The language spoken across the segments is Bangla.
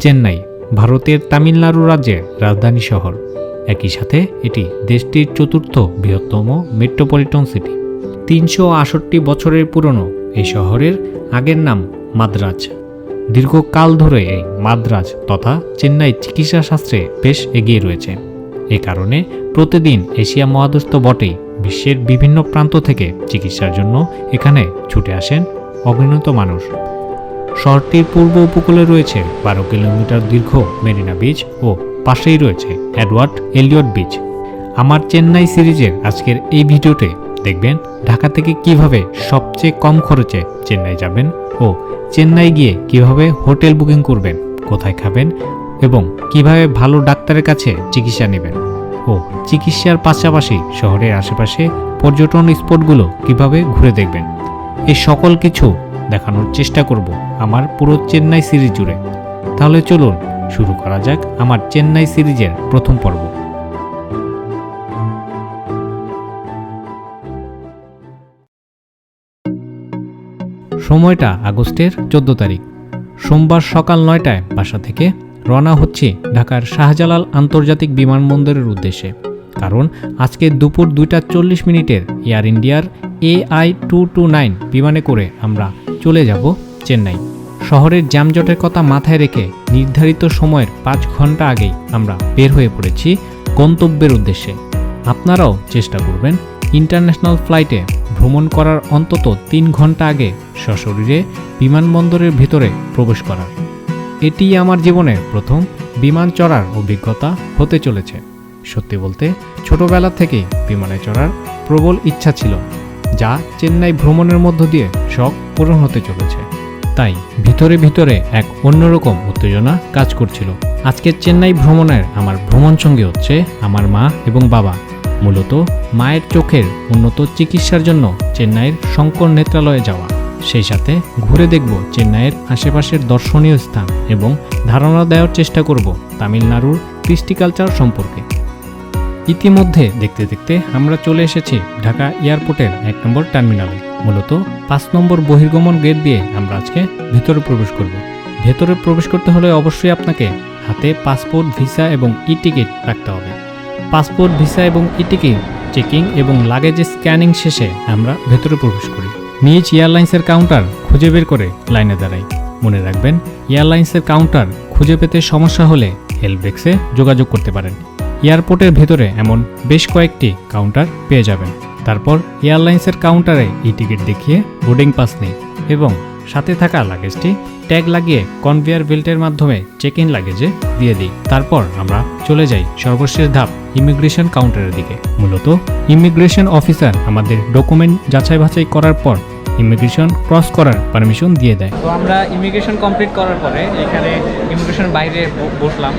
চেন্নাই, ভারতের তামিলনাড়ু রাজ্যের রাজধানী শহর। একই সাথে এটি দেশটির চতুর্থ বৃহত্তম মেট্রোপলিটন সিটি। তিনশো আষট্টি বছরের পুরনো এই শহরের আগের নাম মাদ্রাজ। দীর্ঘকাল ধরে এই মাদ্রাজ তথা চেন্নাই চিকিৎসা শাস্ত্রে বেশ এগিয়ে রয়েছে। এ কারণে প্রতিদিন এশিয়া মহাদেশ তো বটেই বিশ্বের বিভিন্ন প্রান্ত থেকে চিকিৎসার জন্য এখানে ছুটে আসেন অগণিত মানুষ। শহরটির পূর্ব উপকূলে রয়েছে, বারো কিলোমিটার দীর্ঘ মেরিনা বিচ ও পাশেই রয়েছে অ্যাডওয়ার্ড এলিয়ট বিচ। আমার চেন্নাই সিরিজের আজকের এই ভিডিওতে দেখবেন ঢাকা থেকে কীভাবে সবচেয়ে কম খরচে চেন্নাই যাবেন ও চেন্নাই গিয়ে কীভাবে হোটেল বুকিং করবেন, কোথায় খাবেন এবং কীভাবে ভালো ডাক্তারের কাছে চিকিৎসা নেবেন ও চিকিৎসার পাশাপাশি শহরের আশেপাশে পর্যটন স্পটগুলো কীভাবে ঘুরে দেখবেন, এই সকল কিছু দেখানোর চেষ্টা করব। আমার পুরো চেন্নাই সিরিজ জুড়ে। তাহলে চলুন, শুরু করা যাক আমার চেন্নাই সিরিজের প্রথম পর্ব। সময়টা আগস্টের চোদ্দ তারিখ। সোমবার সকাল নয়টায় বাসা থেকে রওনা হচ্ছে ঢাকার শাহজালাল আন্তর্জাতিক বিমানবন্দরের উদ্দেশ্যে। কারণ আজকে দুপুর দুইটা চল্লিশ মিনিটের এয়ার ইন্ডিয়ার এআই টু টু নাইন বিমানে করে আমরা চলে যাব চেন্নাই। শহরের জ্যামজটের কথা মাথায় রেখে নির্ধারিত সময়ের পাঁচ ঘণ্টা আগেই আমরা বের হয়ে পড়েছি গন্তব্যের উদ্দেশ্যে। আপনারাও চেষ্টা করবেন ইন্টারন্যাশনাল ফ্লাইটে ভ্রমণ করার অন্তত তিন ঘণ্টা আগে সশরীরে বিমানবন্দরের ভেতরে প্রবেশ করার। এটি আমার জীবনের প্রথম বিমান চড়ার অভিজ্ঞতা হতে চলেছে। সত্যি বলতে, ছোটবেলা থেকেই বিমানে চড়ার প্রবল ইচ্ছা ছিল, যা চেন্নাই ভ্রমণের মধ্য দিয়ে শখ পূরণ হতে চলেছে। তাই ভিতরে ভিতরে এক অন্যরকম উত্তেজনা কাজ করছিল। আজকে চেন্নাই ভ্রমণের আমার ভ্রমণ সঙ্গী হচ্ছে আমার মা এবং বাবা। মূলত মায়ের চোখের উন্নত চিকিৎসার জন্য চেন্নাইয়ের শঙ্কর নেত্রালয়ে যাওয়া। সেই সাথে ঘুরে দেখব চেন্নাইয়ের আশেপাশের দর্শনীয় স্থান এবং ধারণা দেওয়ার চেষ্টা করব তামিলনাড়ুর কৃষ্টি কালচার সম্পর্কে। ইতিমধ্যে দেখতে দেখতে আমরা চলে এসেছি ঢাকা এয়ারপোর্টের এক নম্বর টার্মিনালে। মূলত পাঁচ নম্বর বহির্গমন গেট দিয়ে আমরা আজকে ভেতরে প্রবেশ করব। ভেতরে প্রবেশ করতে হলে অবশ্যই আপনাকে হাতে পাসপোর্ট ভিসা এবং ই টিকিট রাখতে হবে। পাসপোর্ট ভিসা এবং ই টিকিট চেকিং এবং লাগেজ স্ক্যানিং শেষে আমরা ভেতরে প্রবেশ করি। নিজ এয়ারলাইন্সের কাউন্টার খুঁজে বের করে লাইনে দাঁড়াই। মনে রাখবেন, এয়ারলাইন্সের কাউন্টার খুঁজে পেতে সমস্যা হলে হেল্প ডেস্কে যোগাযোগ করতে পারেন। এয়ারপোর্টের ভেতরে এমন বেশ কয়েকটি কাউন্টার পেয়ে যাবেন। তারপর এয়ারলাইন্সের কাউন্টারে ই টিকিট দেখিয়ে বোর্ডিং পাস নিই এবং সাথে থাকা লাগেজটি ট্যাগ লাগিয়ে কনভেয়ার বেল্টের মাধ্যমে চেক ইন লাগেজে দিয়ে দিই। তারপর আমরা চলে যাই সর্বশেষ ধাপ, ইমিগ্রেশন কাউন্টারের দিকে। মূলত ইমিগ্রেশন অফিসার আমাদের ডকুমেন্ট যাচাই বাছাই করার পর ইমিগ্রেশন ক্রস করার পারমিশন দিয়ে দেয়। তো আমরা ইমিগ্রেশন কমপ্লিট করার পরে এখানে ইমিগ্রেশন বাইরে বসলাম।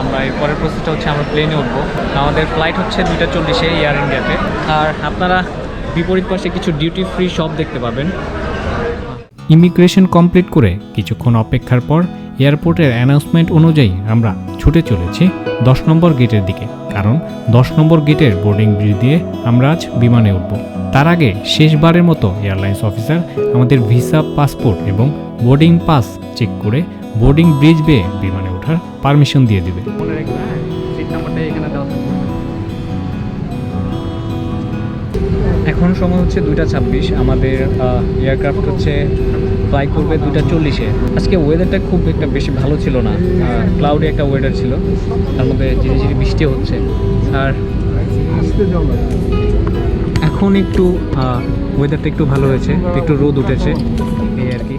আমরা এর পরের প্রসেসটা হচ্ছে আমরা প্লেনে উঠবো। আমাদের ফ্লাইট হচ্ছে দুইটা চল্লিশে এয়ার ইন্ডিয়াতে আর আপনারা বিপরীত পাশে কিছু ডিউটি ফ্রি শপ দেখতে পাবেন। ইমিগ্রেশন কমপ্লিট করে কিছুক্ষণ অপেক্ষার পর এয়ারপোর্টের অ্যানাউন্সমেন্ট অনুযায়ী আমরা ছুটে চলেছি দশ নম্বর গেটের দিকে। কারণ দশ নম্বর গেটের বোর্ডিং ব্রিজ দিয়ে আমরা আজ বিমানে উঠব। তার আগে শেষবারের মতো এয়ারলাইন্স অফিসার আমাদের ভিসা পাসপোর্ট এবং বোর্ডিং পাস চেক করে বোর্ডিং ব্রিজ বেয়ে বিমানে ওঠার পারমিশন দিয়ে দিবে। হ্যাঁ? এখন সময় হচ্ছে দুইটা ছাব্বিশ। আমাদের এয়ারক্রাফট হচ্ছে ফ্লাই করবে দুইটা চল্লিশে। আজকে ওয়েদারটা খুব একটা বেশি ভালো ছিল না। ক্লাউডি একটা ওয়েদার ছিল। তার মধ্যে ঝিরি ঝিরি বৃষ্টি হচ্ছে। আর এখন একটু ওয়েদারটা একটু ভালো হয়েছে। একটু রোদ উঠেছে। এই আর কি।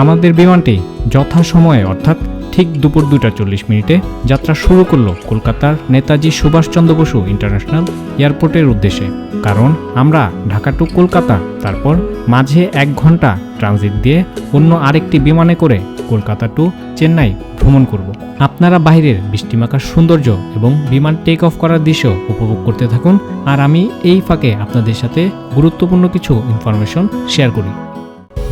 আমাদের বিমানটি যথাসময়ে অর্থাৎ ঠিক দুপুর দুটা চল্লিশ মিনিটে যাত্রা শুরু করল কলকাতার নেতাজি সুভাষচন্দ্র বসু ইন্টারন্যাশনাল এয়ারপোর্টের উদ্দেশ্যে। কারণ আমরা ঢাকা টু কলকাতা, তারপর মাঝে এক ঘণ্টা ট্রানজিট দিয়ে অন্য আরেকটি বিমানে করে কলকাতা টু চেন্নাই ভ্রমণ করব। আপনারা বাইরের বৃষ্টিমাখার সৌন্দর্য এবং বিমান টেক অফ করার দৃশ্য উপভোগ করতে থাকুন। আর আমি এই ফাঁকে আপনাদের সাথে গুরুত্বপূর্ণ কিছু ইনফরমেশন শেয়ার করি।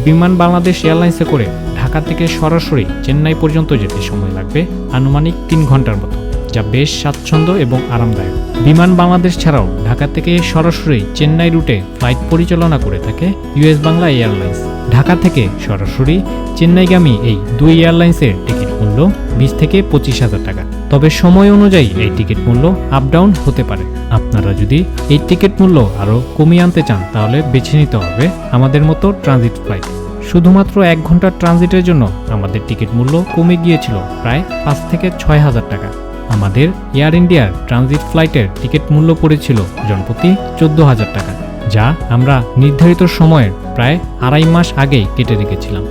বিমান বাংলাদেশ এয়ারলাইন্সে করে ঢাকা থেকে সরাসরি চেন্নাই পর্যন্ত যেতে সময় লাগবে আনুমানিক তিন ঘণ্টার মতো, যা বেশ স্বাচ্ছন্দ্য এবং আরামদায়ক। বিমান বাংলাদেশ ছাড়াও ঢাকা থেকে সরাসরি চেন্নাই রুটে ফ্লাইট পরিচালনা করে থাকে ইউএস বাংলা এয়ারলাইন্স। ঢাকা থেকে সরাসরি চেন্নাইগামী এই দুই এয়ারলাইন্সের টিকিট মূল্য বিশ থেকে পঁচিশ হাজার টাকা। তবে সময় অনুযায়ী এই টিকিট মূল্য আপ ডাউন হতে পারে। আপনারা যদি এই টিকিট মূল্য আরও কমিয়ে আনতে চান, তাহলে বেছে নিতে হবে আমাদের মতো ট্রানজিট ফ্লাইট। শুধুমাত্র এক ঘণ্টার ট্রানজিটের জন্য আমাদের টিকিট মূল্য কমে গিয়েছিল প্রায় পাঁচ থেকে ছয় হাজার টাকা। আমাদের এয়ার ইন্ডিয়ার ট্রানজিট ফ্লাইটের টিকিট মূল্য পড়েছিল জনপ্রতি চোদ্দ হাজার টাকা, যা আমরা নির্ধারিত সময়ের প্রায় আড়াই মাস আগেই কেটে রেখেছিলাম।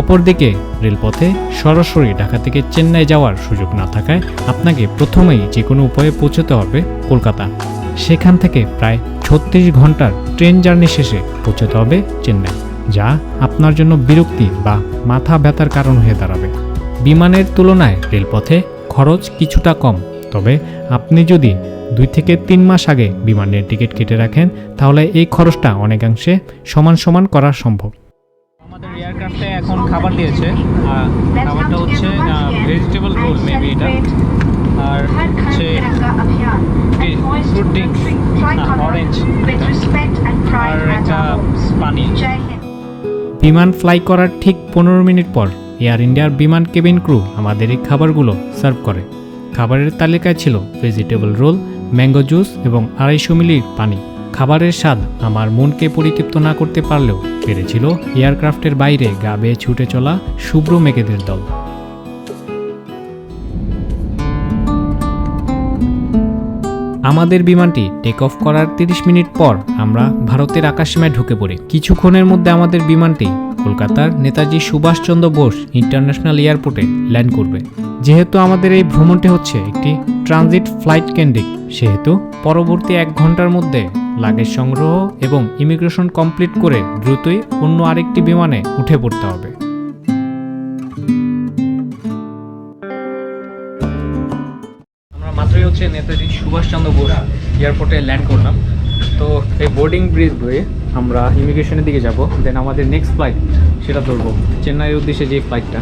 অপরদিকে, রেলপথে সরাসরি ঢাকা থেকে চেন্নাই যাওয়ার সুযোগ না থাকায় আপনাকে প্রথমেই যে কোনো উপায়ে পৌঁছতে হবে কলকাতা। সেখান থেকে প্রায় ছত্রিশ ঘণ্টার ট্রেন জার্নি শেষে পৌঁছতে হবে চেন্নাই। যা আপনার জন্য বিরক্তি বা মাথা ব্যথার কারণ হয়ে দাঁড়াবে। বিমানের তুলনায় রেলপথে খরচ কিছুটা কম, তবে আপনি যদি দুই থেকে তিন মাস আগে বিমানের টিকিট কেটে রাখেন, তাহলে এই খরচটা অনেকাংশে সমান সমান করা সম্ভব। আমাদের এয়ারক্রাফটে এখন খাবার দিয়েছে খাবারটা হচ্ছে ভেজিটেবল রোল মেবি এটা। আর হচ্ছে ফ্রুট ড্রিঙ্কস অরেঞ্জ আর একটা পানি। বিমান ফ্লাই করার ঠিক পনেরো মিনিট পর এয়ার ইন্ডিয়ার বিমান কেবিন ক্রু আমাদের এই খাবারগুলো সার্ভ করে। খাবারের তালিকায় ছিল ভেজিটেবল রোল ম্যাঙ্গো জুস এবং আড়াইশো মিলি পানি। খাবারের স্বাদ আমার মনকে পরিতৃপ্ত না করতে পারলেও পেরেছিল এয়ারক্রাফটের বাইরে গা বেয়ে ছুটে চলা শুভ্র মেঘেদের দল। আমাদের বিমানটি টেক অফ করার 30 মিনিট পর আমরা ভারতের আকাশসীমায় ঢুকে পড়ি। কিছুক্ষণের মধ্যে আমাদের বিমানটি কলকাতার নেতাজি সুভাষচন্দ্র বোস ইন্টারন্যাশনাল এয়ারপোর্টে ল্যান্ড করবে। যেহেতু আমাদের এই ভ্রমণটি হচ্ছে একটি ট্রানজিট ফ্লাইট কেন্দ্রিক, সেহেতু পরবর্তী এক ঘণ্টার মধ্যে লাগেজ সংগ্রহ এবং ইমিগ্রেশন কমপ্লিট করে দ্রুতই অন্য আরেকটি বিমানে উঠে পড়তে হবে। নেতাজি সুভাষচন্দ্র বোস এয়ারপোর্টে ল্যান্ড করলাম। তো এই বোর্ডিং ব্রিজ হয়ে আমরা ইমিগ্রেশনের দিকে যাব দেন আমাদের নেক্সট ফ্লাইট সেটা ধরবো। চেন্নাইয়ের উদ্দেশ্যে যে ফ্লাইটটা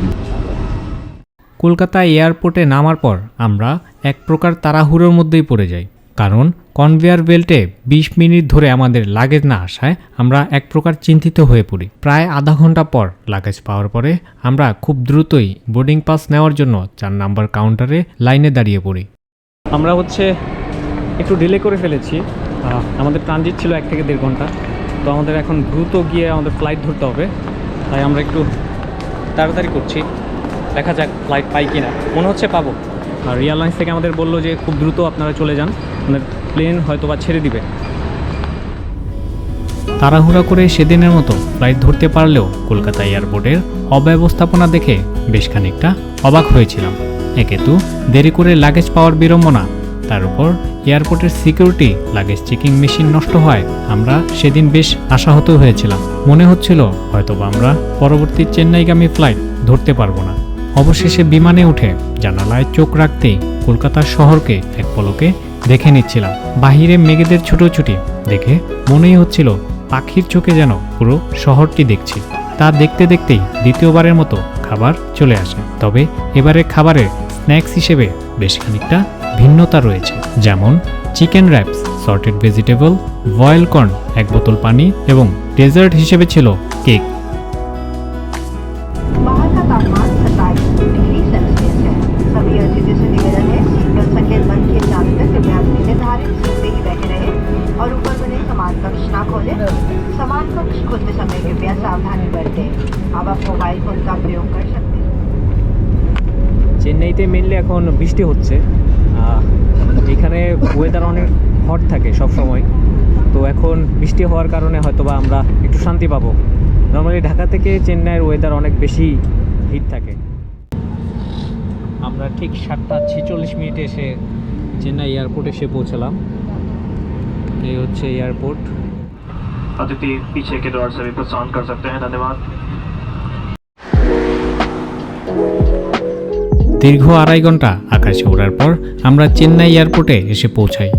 কলকাতা এয়ারপোর্টে নামার পর আমরা এক প্রকার তাড়াহুড়োর মধ্যেই পড়ে যাই। কারণ কনভেয়ার বেল্টে ২০ মিনিট ধরে আমাদের লাগেজ না আসায় আমরা এক প্রকার চিন্তিত হয়ে পড়ি। প্রায় আধা ঘণ্টা পর লাগেজ পাওয়ার পরে আমরা খুব দ্রুতই বোর্ডিং পাস নেওয়ার জন্য চার নাম্বার কাউন্টারে লাইনে দাঁড়িয়ে পড়ি। আমরা হচ্ছে একটু ডিলে করে ফেলেছি। আমাদের ট্রানজিট ছিল এক থেকে দেড় ঘণ্টা। তো আমাদের এখন দ্রুত গিয়ে আমাদের ফ্লাইট ধরতে হবে। তাই আমরা একটু তাড়াতাড়ি করছি। দেখা যাক ফ্লাইট পাই কি না মনে হচ্ছে পাবো। আর এয়ারলাইন্স থেকে আমাদের বলল যে খুব দ্রুত আপনারা চলে যান। আমাদের প্লেন হয়তো বা ছেড়ে দিবে। তাড়াহুড়া করে সেদিনের মতো ফ্লাইট ধরতে পারলেও কলকাতা এয়ারপোর্টের অব্যবস্থাপনা দেখে বেশ খানিকটা অবাক হয়েছিলাম। একে তো দেরি করে লাগেজ পাওয়ার বিড়ম্বনা। তার উপর এয়ারপোর্টের সিকিউরিটি লাগেজ চেকিং মেশিন নষ্ট হয়। আমরা সেদিন বেশ আশাহত হয়েছিলাম। মনে হচ্ছিল হয়তোবা আমরা পরবর্তী চেন্নাইগামী ফ্লাইট ধরতে পারব না। অবশেষে বিমানে উঠে জানালায় চোখ রাখতেই কলকাতার শহরকে এক পলকে দেখে নিচ্ছিলাম। বাহিরে মেঘেদের ছুটোছুটি দেখে মনেই হচ্ছিল পাখির চোখে যেন পুরো শহরটি দেখছি। তা দেখতে দেখতেই দ্বিতীয়বারের মতো খাবার চলে আসে। তবে এবারে খাবারের স্ন্যাক্স হিসেবে বেশ খানিকটা ভিন্নতা রয়েছে, যেমন chicken wraps, sauteed vegetable, boil corn, এক বোতল পানি এবং ডেজার্ট হিসেবে ছিল কেক। এখন বৃষ্টি হওয়ার কারণে হয়তোবা আমরা একটু শান্তি পাবো নর্মালি ঢাকা থেকে চেন্নাইয়ের ওয়েদার অনেক বেশি হিট থাকে আমরা ঠিক সাতটা ছেচল্লিশ মিনিটে এসে চেন্নাই এয়ারপোর্টে এসে পৌঁছালাম এই হচ্ছে এয়ারপোর্ট अतिथि पीछे के द्वार से भी प्रस्थान कर सकते हैं धन्यवाद দীর্ঘ আড়াই ঘন্টা আকাশে ওড়ার পর আমরা চেন্নাই এয়ারপোর্টে এসে পৌঁছাই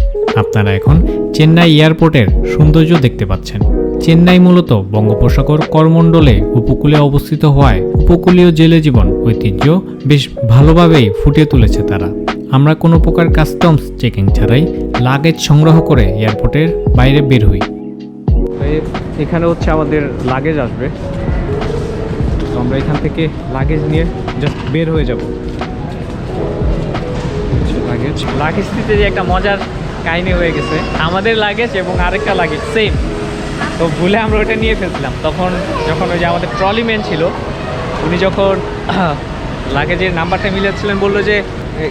আপনারা এখন চেন্নাই এয়ারপোর্টের সৌন্দর্য দেখতে পাচ্ছেন। চেন্নাই মূলত বঙ্গোপসাগর করমণ্ডলে উপকূলে অবস্থিত হওয়ায় উপকূলীয় জেলে জীবন ঐতিহ্য বেশ ভালোভাবেই ফুটিয়ে তুলেছে তারা। আমরা কোনো প্রকার কাস্টমস চেকিং ছাড়াই লাগেজ সংগ্রহ করে এয়ারপোর্টের বাইরে বের হই। এখানে হচ্ছে আমাদের লাগেজ আসবে। তো আমরা এখান থেকে লাগেজ নিয়ে জাস্ট বের হয়ে যাব। লাগেজ। লাগেজ দিতে যে একটা মজার কাহিনী হয়ে গেছে। আমাদের লাগেজ এবং আরেকটা লাগেজ সেম তো ভুলে আমরা ওটা নিয়ে ফেলছিলাম। তখন যখন ওই যে আমাদের ট্রলি ম্যান ছিল, উনি যখন লাগেজের নাম্বারটা মিলাচ্ছিলেন, বলল যে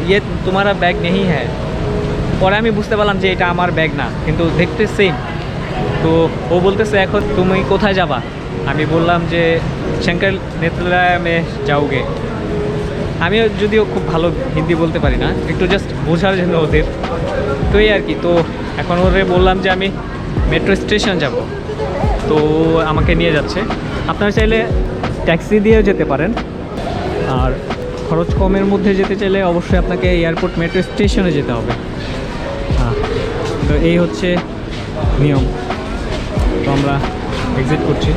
ইয়ে তোমারা ব্যাগ নেই হ্যাঁ। পরে আমি বুঝতে পারলাম যে এটা আমার ব্যাগ না, কিন্তু দেখতে সেম তো ও বলতেছে, এখন তুমি কোথায় যাবা? আমি বললাম যে, শঙ্কর নেত্রালয়ে যাওগে। আমিও যদিও খুব ভালো হিন্দি বলতে পারি না, একটু জাস্ট বোঝার জন্য ওদের। তো এই আর কি, তো এখন ওরে বললাম যে আমি মেট্রো স্টেশন যাব। তো আমাকে নিয়ে যাচ্ছে। আপনারা চাইলে ট্যাক্সি দিয়েও যেতে পারেন। আর খরচ কমের মধ্যে যেতে চাইলে অবশ্যই আপনাকে এয়ারপোর্ট মেট্রো স্টেশনে যেতে হবে। হ্যাঁ তো এই হচ্ছে নিয়ম। তো আমরা এক্সিট করছি।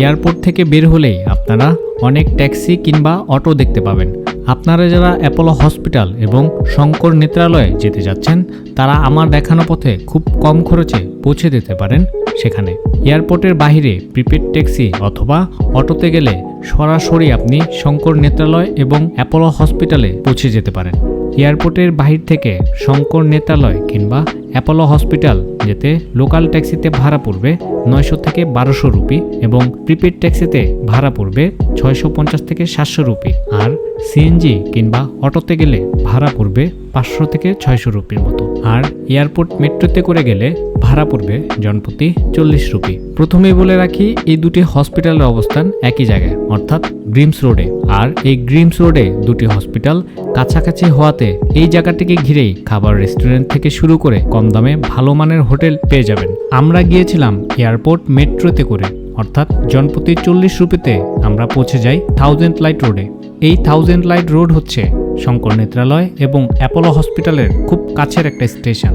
এয়ারপোর্ট থেকে বের হলেই আপনারা অনেক ট্যাক্সি কিংবা অটো দেখতে পাবেন। আপনারা যারা অ্যাপোলো হসপিটাল এবং শঙ্কর নেত্রালয়ে যেতে যাচ্ছেন, তারা আমার দেখানো পথে খুব কম খরচে পৌঁছে দিতে পারেন সেখানে। এয়ারপোর্টের বাইরে প্রিপেড ট্যাক্সি অথবা অটোতে গেলে সরাসরি আপনি শঙ্কর নেত্রালয় এবং অ্যাপোলো হসপিটালে পৌঁছে যেতে পারেন। এয়ারপোর্টের বাহির থেকে শঙ্কর নেত্রালয় কিংবা অ্যাপোলো হসপিটাল যেতে লোকাল ট্যাক্সিতে ভাড়া পড়বে নয়শো থেকে বারোশো রুপি এবং প্রিপেড ট্যাক্সিতে ভাড়া পড়বে ছয়শো পঞ্চাশ থেকে সাতশো রুপি। আর সিএনজি কিংবা অটোতে গেলে ভাড়া পড়বে পাঁচশো থেকে ছয়শো রুপির মতো। আর এয়ারপোর্ট মেট্রোতে করে গেলে ভাড়া পড়বে জনপ্রতি চল্লিশ রুপি। প্রথমেই বলে রাখি, এই দুটি হসপিটালের অবস্থান একই জায়গায়, অর্থাৎ গ্রিমস রোডে। আর এই গ্রিমস রোডে দুটি হসপিটাল কাছাকাছি হওয়াতে এই জায়গাটিকে ঘিরেই খাবার রেস্টুরেন্ট থেকে শুরু করে কম দামে ভালো মানের হোটেল পেয়ে যাবেন। আমরা গিয়েছিলাম এয়ারপোর্ট মেট্রোতে করে, অর্থাৎ জনপ্রতি চল্লিশ রুপিতে আমরা পৌঁছে যাই থাউজেন্ড লাইট রোডে। এই থাউজেন্ড লাইট রোড হচ্ছে শঙ্কর নেত্রালয় এবং অ্যাপোলো হসপিটালের খুব কাছের একটা স্টেশন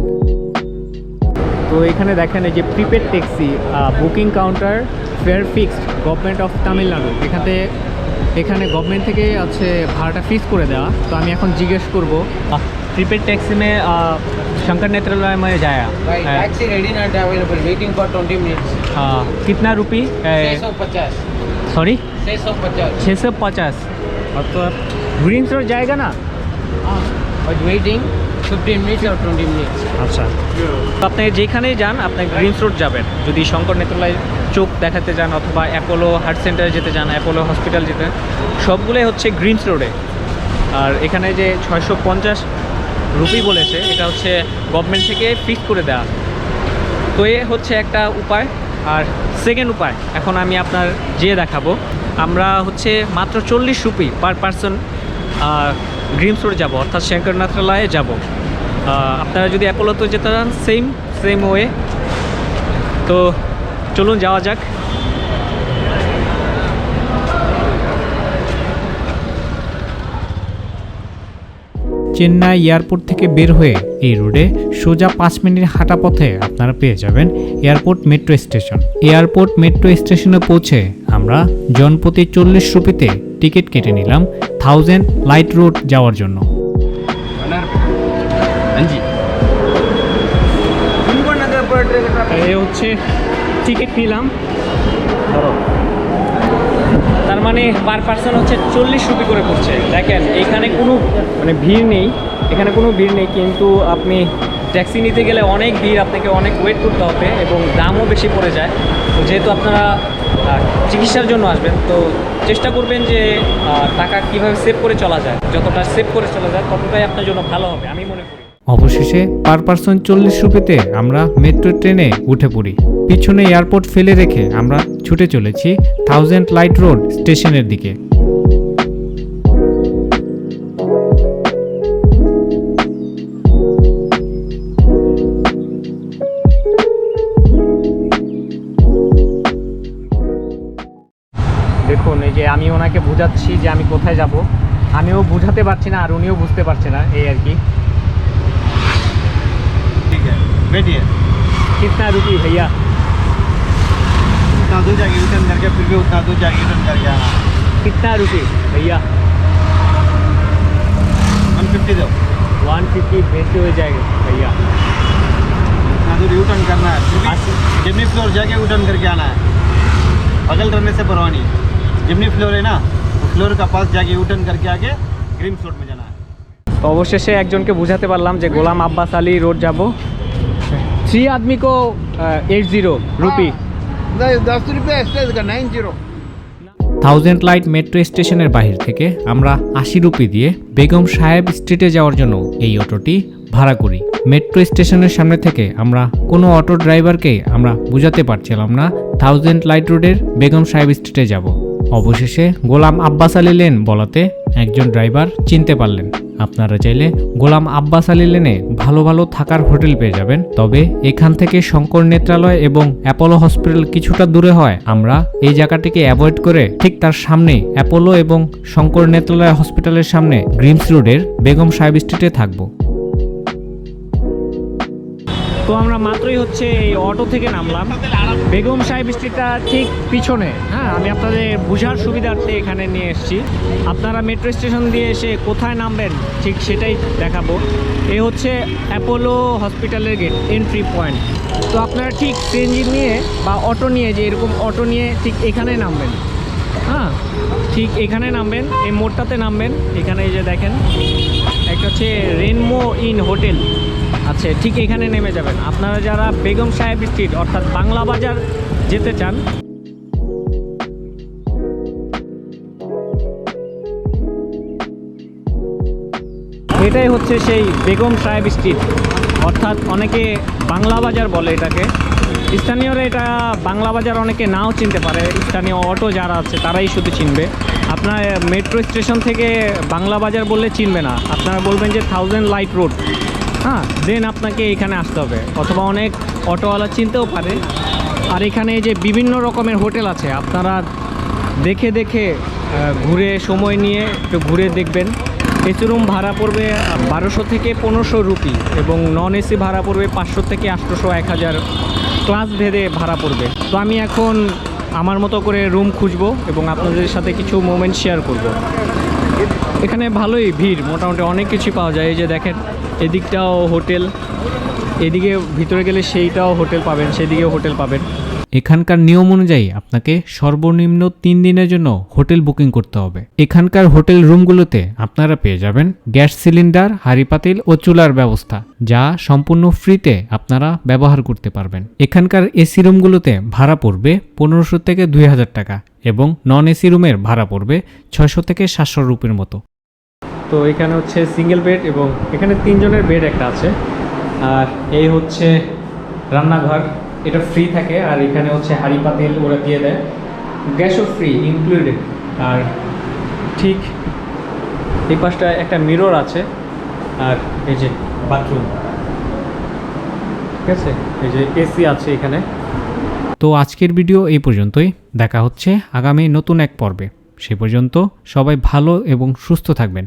তো এখানে দেখেন এই যে prepaid taxi booking counter fare fixed government of Tamil Nadu এখানে এখানে গভর্নমেন্ট থেকে আছে ভাড়াটা ফিক্স করে দেওয়া তো আমি এখন জিজ্ঞেস করবো प्रीपेड टैक्सी में आ, शंकर नेत्रालय में जाया Right, है। taxi ready not available. Waiting for 20 minutes. आ, कितना रुपी 650. सॉरी 650. छः सौ पचास অর্থাৎ গ্রিন ফ্লোর জায়গা না বাট ওয়েটিং ফিফটিন মিনিটস আর টোয়েন্টি মিনিটস আচ্ছা আপনি যেখানেই যান আপনি গ্রিন রোড যাবেন। যদি শঙ্কর নেতলায় চোখ দেখাতে যান অথবা অ্যাপোলো হার্ট সেন্টারে যেতে যান অ্যাপোলো হসপিটাল যেতে সবগুলোই হচ্ছে গ্রিন রোডে আর এখানে যে ছয়শো পঞ্চাশ রুপি বলেছে এটা হচ্ছে গভর্নমেন্ট থেকে ফিক্স করে দেওয়া তো এ হচ্ছে একটা উপায়। আর সেকেন্ড উপায়, এখন আমি আপনার যে দেখাবো। আমরা হচ্ছে মাত্র চল্লিশ rupee per person Greams road যাব, অর্থাৎ শঙ্করনাথালয়ে যাব। আপনারা যদি অ্যাপোলোতে যেতে চান সেম সেম ওয়ে তো চলুন যাওয়া যাক। চেন্নাই এয়ারপোর্ট থেকে বের হয়ে এই রোডে সোজা পাঁচ মিনিট হাঁটা পথে আপনারা পেয়ে যাবেন airport metro station. Airport metro স্টেশনে পৌঁছে আমরা জনপ্রতি চল্লিশ রুপিতে টিকিট কেটে নিলাম থাউজেন্ড লাইট রোড যাওয়ার জন্য। এ হচ্ছে টিকিট নিলাম। মানে পার পার্সন হচ্ছে চল্লিশ রুপি করে পড়ছে। দেখেন, এখানে কোনো মানে ভিড় নেই, এখানে কোনো ভিড় নেই, কিন্তু আপনি ট্যাক্সি নিতে গেলে অনেক ভিড়, আপনাকে অনেক ওয়েট করতে হবে এবং দামও বেশি পড়ে যায়। তো যেহেতু আপনারা চিকিৎসার জন্য আসবেন, তো চেষ্টা করবেন যে টাকা কীভাবে সেভ করে চলা যায়। যতটা সেভ করে চলা যায়, ততটাই আপনার জন্য ভালো হবে, আমি মনে করি। অবশেষে পার পার্সন চল্লিশ রুপিতে আমরা মেট্রো ট্রেনে উঠে পড়ি। পিছনে এয়ারপোর্ট ফেলে রেখে আমরা ছুটে চলেছি থাউজেন্ড লাইট রোড স্টেশনের দিকে দেখুন এই যে আমি ওনাকে বোঝাচ্ছি যে আমি কোথায় যাব আমিও বুঝাতে পারছি না আর উনিও বুঝতে পারছে না এই আর কি ठीक है बैठिए कितना रुपी भैया उतना दूर जाके रिटर्न करके फिर भी उतना दूर जाके रिटर्न करके आना कितना रुपी भैया वन फिफ्टी दो वन फिफ्टी बेसी हो जाएगा भैया उतना दूर यू टर्न करना है फिर भी जेमनी फ्लोर जाके यू टर्न करके आना है बगल रहने से परवानी जिमनी फ्लोर है ना वो फ्लोर का पास जाके यू टर्न करके आगे ग्रीन फ्लोर में जाना है তো অবশেষে একজনকে বুঝাতে পারলাম যে গোলাম আব্বাস আলী রোড যাব থ্রি আদমি কো এইট জিরো রুপি দশ রুপিয়া থাউজেন্ড লাইট মেট্রো স্টেশনের বাহির থেকে আমরা আশি রুপি দিয়ে বেগম সাহেব স্ট্রিটে যাওয়ার জন্য এই অটোটি ভাড়া করি। মেট্রো স্টেশনের সামনে থেকে আমরা কোনো অটো ড্রাইভারকে আমরা বুঝাতে পারছিলাম না থাউজেন্ড লাইট রোডের বেগম সাহেব স্ট্রিটে যাব। অবশেষে গোলাম আব্বাস আলী লেন বলাতে একজন ড্রাইভার চিনতে পারলেন। আপনারা চাইলে গোলাম আব্বাস আলী লেনে ভালো ভালো থাকার হোটেল পেয়ে যাবেন। তবে এখান থেকে শঙ্কর নেত্রালয় এবং অ্যাপোলো হসপিটাল কিছুটা দূরে হয়। আমরা এই জায়গাটিকে অ্যাভয়েড করে ঠিক তার সামনে অ্যাপোলো এবং শঙ্কর নেত্রালয় হসপিটালের সামনে গ্রিমস রোডের বেগম সাহেব স্ট্রিটে থাকব। তো আমরা মাত্রই হচ্ছে এই অটো থেকে নামলাম। বেগম সাহেব স্ট্রিটটা ঠিক পিছনে। হ্যাঁ আমি আপনাদের বোঝার সুবিধার্থে এখানে নিয়ে এসেছি। আপনারা মেট্রো স্টেশন দিয়ে এসে কোথায় নামবেন, ঠিক সেটাই দেখাবো। এ হচ্ছে অ্যাপোলো হসপিটালের গেট এন্ট্রি পয়েন্ট তো আপনারা ঠিক ট্রেন নিয়ে বা অটো নিয়ে, যে এরকম অটো নিয়ে ঠিক এখানে নামবেন। হ্যাঁ ঠিক এখানে নামবেন, এই মোড়টাতে নামবেন। এখানে এই যে দেখেন, একটা হচ্ছে রেনমো ইন হোটেল। আছে ঠিক এখানে নেমে যাবেন। আপনারা যারা বেগম সাহেব স্ট্রিট, অর্থাৎ বাংলা বাজার যেতে চান, এটাই হচ্ছে সেই বেগম সাহেব স্ট্রিট। অর্থাৎ অনেকে বাংলা বাজার বলে এটাকে। স্থানীয়রা এটা বাংলা বাজার অনেকে নাও চিনতে পারে। স্থানীয় অটো যারা আছে, তারাই শুধু চিনবে। আপনার মেট্রো স্টেশন থেকে বাংলা বাজার বললে চিনবে না। আপনারা বলবেন যে থাউজেন্ড লাইট রোড হ্যাঁ দেন আপনাকে এখানে আসতে হবে। অথবা অনেক অটোওয়ালা চিনতেও পারে। আর এখানে যে বিভিন্ন রকমের হোটেল আছে, আপনারা দেখে দেখে ঘুরে সময় নিয়ে একটু ঘুরে দেখবেন। এসি রুম ভাড়া পড়বে বারোশো থেকে পনেরোশো রুপি এবং নন এসি ভাড়া পড়বে পাঁচশো থেকে আটশোশো, এক হাজার। ক্লাস ভেদে ভাড়া পড়বে। তো আমি এখন আমার মতো করে রুম খুঁজবো এবং আপনাদের সাথে কিছু মোমেন্ট শেয়ার করব। এখানে ভালোই ভিড়, মোটামুটি অনেক কিছু পাওয়া যায়। এই যে দেখেন এদিকটাও হোটেল, এদিকে ভিতরে গেলে সেইটাও হোটেল পাবেন, সেদিকেও হোটেল পাবেন। এখানকার নিয়ম অনুযায়ী আপনাকে সর্বনিম্ন তিন দিনের জন্য হোটেল বুকিং করতে হবে। এখানকার হোটেল রুমগুলোতে আপনারা পেয়ে যাবেন গ্যাস সিলিন্ডার, হাঁড়ি পাতিল ও চুলার ব্যবস্থা, যা সম্পূর্ণ ফ্রিতে আপনারা ব্যবহার করতে পারবেন। এখানকার এসি রুমগুলোতে ভাড়া পড়বে পনেরোশো থেকে দুই হাজার টাকা এবং নন এসি রুমের ভাড়া পড়বে ছয়শো থেকে সাতশো রুপির মতো। তো এখানে হচ্ছে সিঙ্গেল বেড এবং এখানে তিনজনের বেড একটা আছে। আর এই হচ্ছে রান্নাঘর, এটা ফ্রি থাকে আর এখানে হচ্ছে হাঁড়ি পাতিল ওরা দিয়ে দেয়। গ্যাসও ফ্রি ইনক্লুডেড আর ঠিক এই পাশটা একটা মিরর আছে আর এই যে বাথরুম ঠিক আছে? এই যে এসি আছে এখানে। তো আজকের ভিডিও এই পর্যন্তই। দেখা হচ্ছে আগামী নতুন এক পর্বে। সে পর্যন্ত সবাই ভালো এবং সুস্থ থাকবেন।